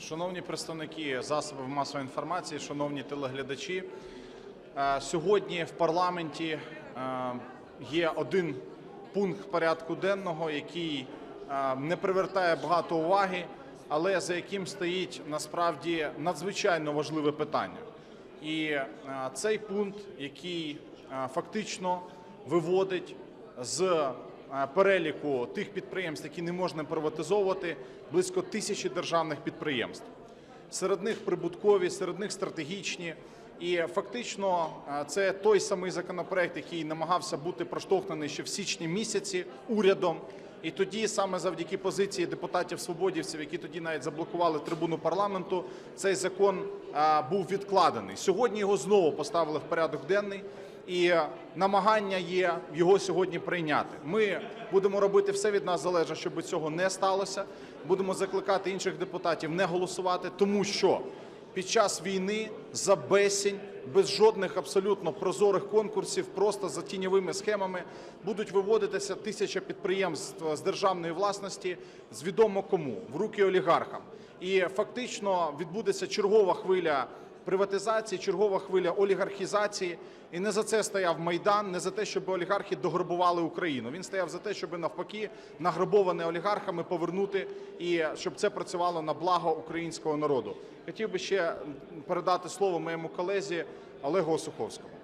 Шановні представники засобів масової інформації, шановні телеглядачі, е, сьогодні в парламенті е, є один пункт порядку денного, який е, не привертає багато уваги, але за яким стоїть насправді надзвичайно важливе питання. І цей пункт, який фактично виводить з переліку тих підприємств, які не можна приватизовувати, близько тисячі державних підприємств. Серед них прибуткові, серед них стратегічні. І фактично е, це той самий законопроект, який намагався бути проштовхнений ще в січні місяці урядом. І тоді, саме завдяки позиції депутатів свободівців, які тоді навіть заблокували трибуну парламенту, цей закон е, був відкладений. Сьогодні його знову поставили в порядок денний, і намагання є його сьогодні прийняти. Ми будемо робити все від нас залежить, щоб цього не сталося. Будемо закликати інших депутатів не голосувати, тому що під час війни за безцінь, без жодних абсолютно прозорих конкурсів, просто за тіньовими схемами будуть виводитися тисяча підприємств з державної власності з відомо кому в руки олігархам. І фактично відбудеться чергова хвиля приватизації, чергова хвиля олігархізації. І не за це стояв майдан, не за те, щоб олігархи дограбували Україну. Він стояв за те, щоб навпаки награбоване олігархами повернути і щоб це працювало на благо українського народу. Хотів би ще передати слово моєму колезі Олегу Осуховському.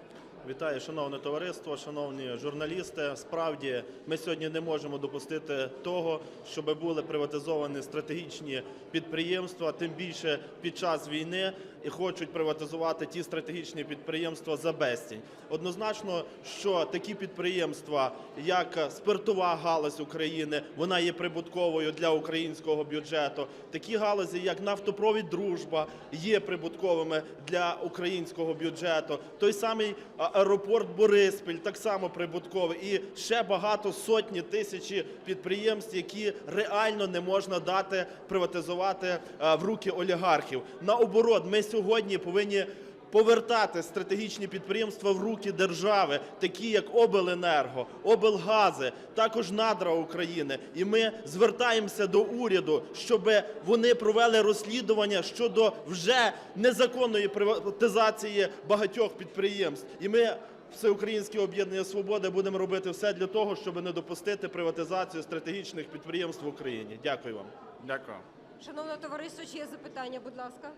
Вітаю, шановне товариство, шановні журналісти. Справді, ми сьогодні не можемо допустити того, щоб були приватизовані стратегічні підприємства, тим більше під час війни і хочуть приватизувати ті стратегічні підприємства за безцінь. Однозначно, що такі підприємства, як спиртова галузь України, вона є прибутковою для українського бюджету. Такі галузі, як нафтопровід Дружба, є прибутковими для українського бюджету. Той самий аеропорт Бориспіль так само прибутковий. І ще багато сотні тисячі підприємств, які реально не можна дати приватизувати в руки олігархів. Наоборот, ми сьогодні повинні повертати стратегічні підприємства в руки держави, такі як Обленерго, Облгази, також надра України. І ми звертаємося до уряду, щоб вони провели розслідування щодо вже незаконної приватизації багатьох підприємств. І ми Всеукраїнське об'єднання свободи будемо робити все для того, щоб не допустити приватизацію стратегічних підприємств в Україні. Дякую вам. Дякую. Шановне товариство, чи є запитання, будь ласка?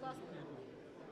класно.